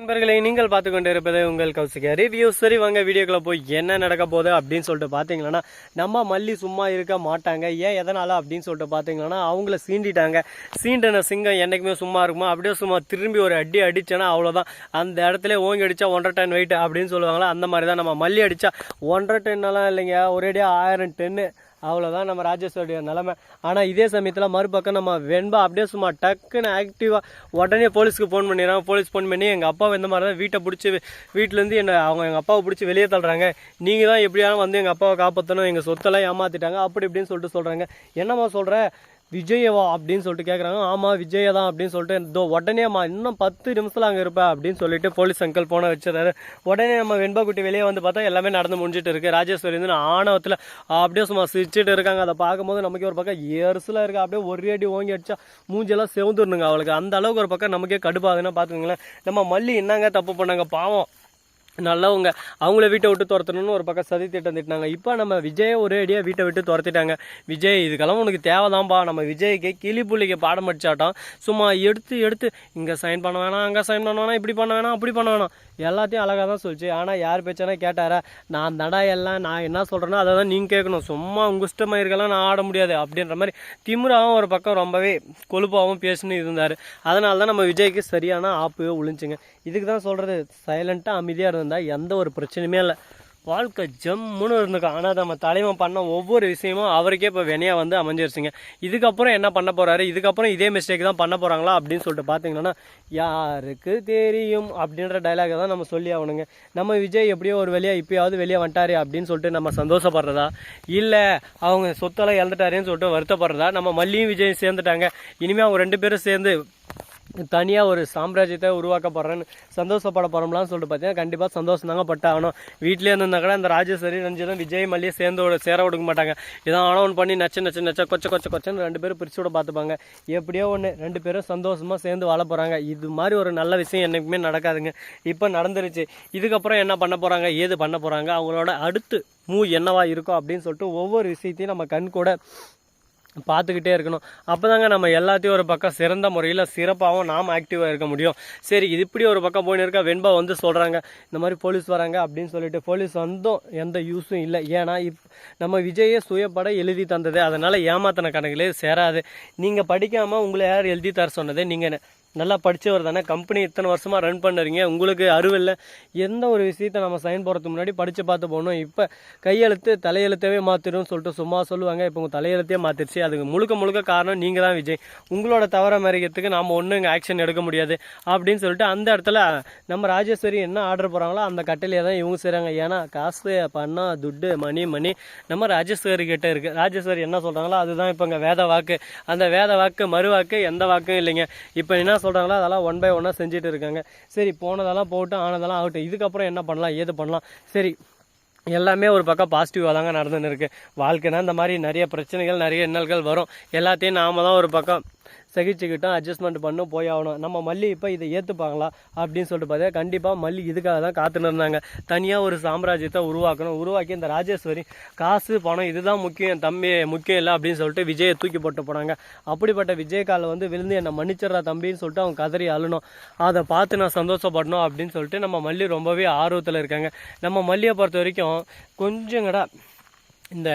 நண்பர்களை நீங்கள் பார்த்து கொண்டு இருப்பது உங்கள் கௌசிகா ரிவ்யூ சரி வாங்க வீடியோக்குள்ள போய் என்ன நடக்க போகுது அப்படின்னு சொல்லிட்டு பார்த்தீங்கன்னா நம்ம மல்லி சும்மா இருக்க மாட்டாங்க. ஏன் எதனால அப்படின்னு சொல்லிட்டு பார்த்தீங்கன்னா அவங்கள சீண்டிட்டாங்க. சீண்டின சிங்கம் என்றைக்குமே சும்மா இருக்குமா? அப்படியே சும்மா திரும்பி ஒரு அடி அடிச்சேன்னா அவ்வளோதான் அந்த இடத்துல ஓங்கி அடிச்சா ஒன்றரை டன் வெயிட் அப்படின்னு சொல்லுவாங்களா? அந்த மாதிரி தான் நம்ம மல்லி அடிச்சா ஒன்றரை டென்னெல்லாம் இல்லைங்க ஒரேடியாக ஆயிரம் டென்னு அவ்வளோதான் நம்ம ராஜேஸ்வரிய நிலமை. ஆனால் இதே சமயத்தில் மறுபக்கம் நம்ம வெண்பா அப்படியே சும்மா டக்குன்னு ஆக்டிவாக உடனே போலீஸ்க்கு ஃபோன் பண்ணிடுறாங்க போலீஸ் ஃபோன் பண்ணி எங்கள் அப்பா இந்த மாதிரி தான் வீட்டை பிடிச்சி வீட்டிலேருந்து என்ன அவங்க எங்கள் அப்பாவை பிடிச்சி வெளியே தள்ளுறாங்க. நீங்கள் தான் எப்படியாலும் வந்து எங்கள் அப்பாவை காப்பாற்றணும் எங்கள் சொத்தெல்லாம் ஏமாற்றிட்டாங்க அப்படி இப்படின்னு சொல்லிட்டு சொல்கிறாங்க என்னம்மா சொல்கிற விஜயவா அப்படின்னு சொல்லிட்டு கேட்குறாங்க ஆமாம் விஜய தான் அப்படின்னு சொல்லிட்டு இதோ உடனேம்மா இன்னும் பத்து நிமிஷத்தில் அங்கே இருப்பேன் அப்படின்னு சொல்லிட்டு போலீஸ் அங்கிள் போன வச்சிடறாரு. உடனே நம்ம வெண்பகுட்டி வெளியே வந்து பார்த்தா எல்லாமே நடந்து முடிஞ்சிட்டு இருக்கு. ராஜேஸ்வரி வந்து ஆணவத்தில் அப்படியே சும்மா சிரிச்சுட்டு இருக்காங்க. அதை பார்க்கும்போது நமக்கு ஒரு பக்கம் எரிசலாக இருக்குது அப்படியே ஒரு அடி ஓங்கி அடிச்சா மூஞ்செல்லாம் செவுந்துடணுங்க அவளுக்கு. அந்த அளவுக்கு ஒரு பக்கம் நமக்கே கடுப்பாகுதுன்னா பார்த்துக்கோங்களேன். நம்ம மல்லி என்னங்க தப்பு பண்ணாங்க? பாவம். நல்லவங்க. அவங்கள வீட்டை விட்டு துரத்தணும்னு ஒரு பக்கம் சதி திட்டம் திட்டினாங்க. இப்போ நம்ம விஜயை ஒரே அடியாக வீட்டை விட்டு துரத்திட்டாங்க. விஜய் இதுக்கெல்லாம் உனக்கு தேவைதான்ப்பா நம்ம விஜய்க்கு கிளி புள்ளிக்கு பாடம் படிச்சாட்டம் சும்மா எடுத்து எடுத்து இங்கே சைன் பண்ண வேணாம் அங்கே சைன் பண்ண வேணாம் இப்படி பண்ண வேணாம் அப்படி பண்ண வேணாம். எல்லாத்தையும் அழகாக தான் சொல்லிச்சு. ஆனால் யார் பேச்சானா கேட்டாரா நான் தடா எல்லாம் நான் என்ன சொல்கிறேனோ அதை தான் நீங்கள் கேட்கணும். சும்மா உங்கள் இஷ்டமாக இருக்கலாம் நான் ஆட முடியாது அப்படின்ற மாதிரி திமுறாவும் ஒரு பக்கம் ரொம்பவே கொழுப்பாகவும் பேசின்னு இருந்தார். அதனால தான் நம்ம விஜய்க்கு சரியான ஆப்பு ஒழிஞ்சுங்க இதுக்கு தான் சொல்கிறது சைலண்ட்டாக அமைதியாக இருந்தால் எந்த ஒரு பிரச்சனையுமே இல்லை. வாழ்க்கை ஜம்முன்னு இருந்துக்கும் ஆனால் நம்ம தலைவன் பண்ண ஒவ்வொரு விஷயமும் அவருக்கே இப்போ வினையாக வந்து அமைஞ்சிருச்சுங்க. இதுக்கப்புறம் என்ன பண்ண போகிறாரு இதுக்கப்புறம் இதே மிஸ்டேக் தான் பண்ண போகிறாங்களா அப்படின்னு சொல்லிட்டு பார்த்தீங்கன்னா யாருக்கு தெரியும்? அப்படின்ற டைலாகை தான் நம்ம சொல்லி ஆகணுங்க. நம்ம விஜய் எப்படியோ ஒரு வெளியே இப்பயாவது வெளியே வந்துட்டாரு அப்படின்னு சொல்லிட்டு நம்ம சந்தோஷப்படுறதா? இல்லை அவங்க சொத்தெல்லாம் இழந்துட்டாருன்னு சொல்லிட்டு வருத்தப்படுறதா? நம்ம மல்லியும் விஜயும் சேர்ந்துட்டாங்க. இனிமேல் அவங்க ரெண்டு பேரும் சேர்ந்து தனியாக ஒரு சாம்ராஜ்யத்தை உருவாக்க போகிறேன்னு சந்தோஷப்பட போகிறோம்லான்னு சொல்லிட்டு பார்த்தீங்கன்னா கண்டிப்பாக சந்தோஷம் தாங்க பட்டாகணும் வீட்டிலே இருந்தால் கூட அந்த ராஜேஸ்வரி ரஞ்சிதம் விஜய் மல்லியை சேர்ந்து விட- சேர விடுக்க மாட்டாங்க. இதான் ஆனவன் பண்ணி நச்ச நச்சு நச்ச கொச்ச கொச்ச கொச்சன்னு ரெண்டு பேரும் பிரிச்சு விட பார்த்துப்பாங்க. எப்படியோ ஒன்று ரெண்டு பேரும் சந்தோஷமாக சேர்ந்து வாழ போகிறாங்க இது மாதிரி ஒரு நல்ல விஷயம் என்றைக்குமே நடக்காதுங்க. இப்போ நடந்துருச்சு. இதுக்கப்புறம் என்ன பண்ண போகிறாங்க ஏது பண்ண போகிறாங்க அவங்களோட அடுத்து மூ என்னவா இருக்கும் அப்படின்னு சொல்லிட்டு ஒவ்வொரு விஷயத்தையும் நம்ம கண் கூட பார்த்துக்கிட்டே இருக்கணும். அப்போ தாங்க நம்ம எல்லாத்தையும் ஒரு பக்கம் சிறந்த முறையில் சிறப்பாகவும் நாம் ஆக்டிவாக இருக்க முடியும். சரி இது இப்படி ஒரு பக்கம் போயின்னு இருக்கா? வெண்பா வந்து சொல்கிறாங்க இந்த மாதிரி போலீஸ் வராங்க அப்படின்னு சொல்லிட்டு போலீஸ் வந்தும் எந்த யூஸும் இல்லை. ஏன்னா இப் நம்ம விஜயே சுயப்பட எழுதி தந்தது. அதனால் ஏமாத்தின கணக்கிலே சேராது. நீங்கள் படிக்காமல் உங்களை யார் எழுதி தர சொன்னது? நீங்கள் நல்லா படித்தவர் தானே. கம்பெனி இத்தனை வருஷமாக ரன் பண்ணுறீங்க. உங்களுக்கு அருவில்லை எந்த ஒரு விஷயத்தை நம்ம சைன் போகிறதுக்கு முன்னாடி படித்து பார்த்து போகணும். இப்போ கையெழுத்து தலையெழுத்தவே மாற்றிடும்னு சொல்லிட்டு சும்மா சொல்லுவாங்க. இப்போ உங்கள் தலையெழுத்தே மாற்றிடுச்சு அதுக்கு முழுக்க முழுக்க காரணம் நீங்கள் தான் விஜய். உங்களோட தவற மறைக்கிறதுக்கு நாம் ஒன்றும் இங்கே ஆக்ஷன் எடுக்க முடியாது. அப்படின்னு சொல்லிட்டு அந்த இடத்துல நம்ம ராஜேஸ்வரி என்ன ஆர்டர் போகிறாங்களோ அந்த கட்டையிலே தான் இவங்க செய்கிறாங்க ஏன்னா காசு பணம் துட்டு மணி மணி நம்ம ராஜேஸ்வரி கிட்டே இருக்குது ராஜேஸ்வரி என்ன சொல்கிறாங்களோ அதுதான் இப்போ இங்கே வேத வாக்கு. அந்த வேத வாக்கு மறு வாக்கு எந்த வாக்கும் இல்லைங்க. இப்போ என்ன சொல்கிறாங்களோ அதெல்லாம் ஒன் பை ஒன்னாக செஞ்சுட்டு இருக்காங்க. சரி போனதெல்லாம் போட்டு ஆனதெல்லாம் ஆகட்டும். இதுக்கப்புறம் என்ன பண்ணலாம் ஏது பண்ணலாம்? சரி எல்லாமே ஒரு பக்கம் பாசிட்டிவாக தாங்க நடந்துன்னு இருக்குது வாழ்க்கைனா இந்த மாதிரி நிறைய பிரச்சனைகள் நிறைய இன்னல்கள் வரும். எல்லாத்தையும் நாம தான் ஒரு பக்கம் சகிச்சுக்கிட்டோம் அட்ஜஸ்ட்மெண்ட் பண்ணும் போய் ஆகணும். நம்ம மல்லி இப்போ இதை ஏற்றுப்பாங்களா அப்படின்னு சொல்லிட்டு பார்த்தா கண்டிப்பாக மல்லி இதுக்காக தான் காத்துன்னு இருந்தாங்க தனியாக ஒரு சாம்ராஜ்யத்தை உருவாக்கணும். உருவாக்கி இந்த ராஜேஸ்வரி காசு பணம் இதுதான் முக்கியம் தம்பி முக்கியம் இல்லை அப்படின்னு சொல்லிட்டு விஜயை தூக்கி போட்டு போனாங்க. அப்படிப்பட்ட விஜய் வந்து விழுந்து என்னை மன்னிச்சிடுறா தம்பின்னு சொல்லிட்டு அவங்க கதறி அழணும் அதை பார்த்து நான் சந்தோஷப்படணும் அப்படின்னு சொல்லிட்டு நம்ம மல்லி ரொம்பவே ஆர்வத்தில் இருக்காங்க. நம்ம மல்லியை பொறுத்த வரைக்கும் கொஞ்சங்கடா இந்த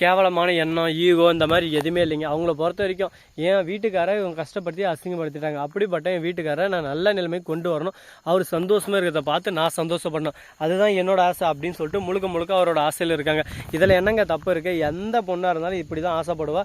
கேவலமான எண்ணம் ஈகோ இந்த மாதிரி எதுவுமே இல்லைங்க. அவங்கள பொறுத்த வரைக்கும் என் வீட்டுக்காரை இவங்க கஷ்டப்படுத்தி அசிங்கப்படுத்திட்டாங்க. அப்படிப்பட்ட என் வீட்டுக்காரை நான் நல்ல நிலைமைக்கு கொண்டு வரணும். அவர் சந்தோஷமாக இருக்கிறத பார்த்து நான் சந்தோஷப்படணும். அதுதான் என்னோட ஆசை அப்படின்னு சொல்லிட்டு முழுக்க முழுக்க அவரோட ஆசையில் இருக்காங்க. இதில் என்னங்க தப்பு இருக்குது எந்த பொண்ணாக இருந்தாலும் இப்படி தான் ஆசைப்படுவா?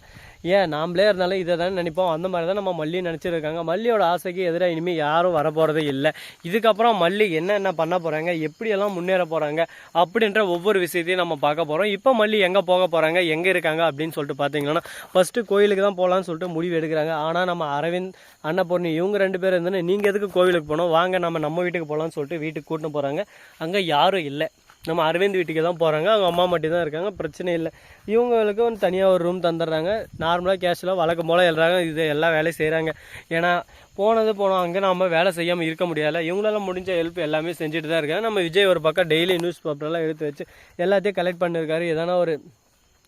ஏன்? நாம்ளே இருந்தாலும் இதை தானே நினைப்போம். அந்த மாதிரி தான் நம்ம மல்லி நினச்சிருக்காங்க. மல்லியோட ஆசைக்கு எதிராக இனிமேல் யாரும் வரப்போகிறதே இல்லை. இதுக்கப்புறம் மல்லி என்னென்ன பண்ண போகிறாங்க எப்படியெல்லாம் முன்னேற போகிறாங்க அப்படின்ற ஒவ்வொரு விஷயத்தையும் நம்ம பார்க்க போகிறோம் இப்போ மல்லி எங்கே போக போகிறாங்க எங்கே இருக்காங்க அப்படின்னு சொல்லிட்டு பார்த்தீங்கன்னா ஃபஸ்ட்டு கோயிலுக்கு தான் போகலான்னு சொல்லிட்டு முடிவு எடுக்கிறாங்க. ஆனால் நம்ம அரவிந்த் அன்னபூர்ணி இவங்க ரெண்டு பேரும் இருந்தோன்னே நீங்கள் எதுக்கு கோவிலுக்கு போகணும்? வாங்க நம்ம நம்ம வீட்டுக்கு போகலான்னு சொல்லிட்டு வீட்டுக்கு கூட்டின்னு போகிறாங்க அங்கே யாரும் இல்லை. நம்ம அரவிந்த் வீட்டுக்கு தான் போகிறாங்க அவங்க அம்மா மட்டும் தான் இருக்காங்க. பிரச்சனை இல்லை. இவங்களுக்கு வந்து தனியாக ஒரு ரூம் தந்துடுறாங்க. நார்மலாக கேஷுவலாக வழக்கம் போல் எழுறாங்க இது எல்லா வேலையும் செய்கிறாங்க ஏன்னா போனது போனோம். அங்கே நம்ம வேலை செய்யாமல் இருக்க முடியல. இவங்களால முடிஞ்ச ஹெல்ப் எல்லாமே செஞ்சுட்டு தான் இருக்காங்க. நம்ம விஜய் ஒரு பக்கம் டெய்லி நியூஸ் பேப்பர்லாம் எடுத்து வச்சு எல்லாத்தையும் கலெக்ட் பண்ணியிருக்காரு எதனா ஒரு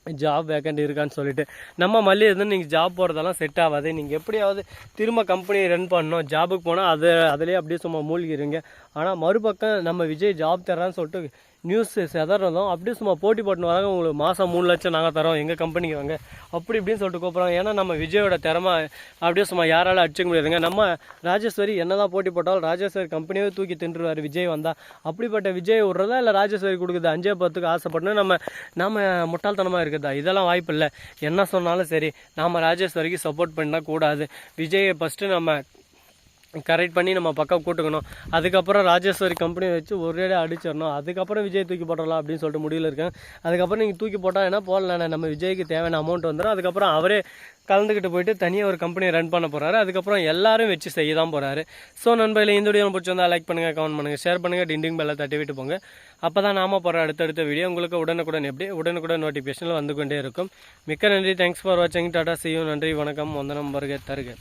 ஜாப் வேக்கண்ட் இருக்கான்னு சொல்லிட்டு. நம்ம மல்லி இருந்து நீங்கள் ஜாப் போகிறதெல்லாம் செட் ஆகாது. நீங்கள் எப்படியாவது திரும்ப கம்பெனியை ரன் பண்ணணும். ஜாபுக்கு போனால் அது அதிலே அப்படியே சும்மா மூழ்கிடுங்க ஆனால் மறுபக்கம் நம்ம விஜய் ஜாப் தர்றான்னு சொல்லிட்டு நியூஸ் செதறதும் அப்படியே சும்மா போட்டி போட்டுன்னு வராங்க. உங்களுக்கு மாதம் மூணு லட்சம் நாங்கள் தரோம். எங்கள் கம்பெனிக்கு வாங்க. அப்படி இப்படின்னு சொல்லிட்டு கூப்பிட்றோம் ஏன்னா நம்ம விஜயோட திறமை அப்படியே சும்மா யாரால அடிச்சுக்க முடியாதுங்க. நம்ம ராஜேஸ்வரி என்னதான் போட்டி போட்டாலும் ராஜேஸ்வரி கம்பெனியே தூக்கி தின்றுவார். விஜய் வந்தால் அப்படிப்பட்ட விஜய் விட்றதா இல்லை ராஜேஸ்வரி கொடுக்குது? அஞ்சே பத்துக்கு ஆசைப்படணும். நம்ம நம்ம முட்டாள்தனமாக இருக்குதா? இதெல்லாம் வாய்ப்பு இல்லை. என்ன சொன்னாலும் சரி நாம் ராஜேஸ்வரிக்கு சப்போர்ட் பண்ணால் கூடாது. விஜயை ஃபஸ்ட்டு நம்ம கரெக்ட் பண்ணி நம்ம பக்கம் கூட்டுக்கணும். அதுக்கப்புறம் ராஜேஸ்வரி கம்பெனி வச்சு ஒரே அடிச்சிடணும். அதுக்கப்புறம் விஜய் தூக்கி போடலாம் அப்படின்னு சொல்லிட்டு முடியல இருக்கேன். அதுக்கப்புறம் நீங்கள் தூக்கி போட்டால் என்ன? போடலாம் நம்ம விஜய்க்கு தேவையான அமௌண்ட் வந்துடும் அதுக்கப்புறம் அவரே கலந்துக்கிட்டு போயிட்டு தனியாக ஒரு கம்பெனியை ரன் பண்ண போகிறாரு அதுக்கப்புறம் எல்லாரும் வச்சு செய்ய தான் போகிறாரு ஸோ நண்பர்களே இந்த வீடியோ பிடிச்சிருந்தா லைக் பண்ணுங்கள் கமெண்ட் பண்ணுங்கள் ஷேர் பண்ணுங்கள் டிண்டிங் பெல்லை தட்டி விட்டு போங்க. அப்போ தான் நாம போகிற அடுத்தடுத்த வீடியோ உங்களுக்கு உடனுக்குடன் எப்படி? உடனுக்குடன் நோட்டிஃபிகேஷனில் வந்து கொண்டே இருக்கும். மிக்க நன்றி. தேங்க்ஸ் ஃபார் வாட்சிங் டாடா சியூ நன்றி. வணக்கம். வந்தனம் வருக தருக.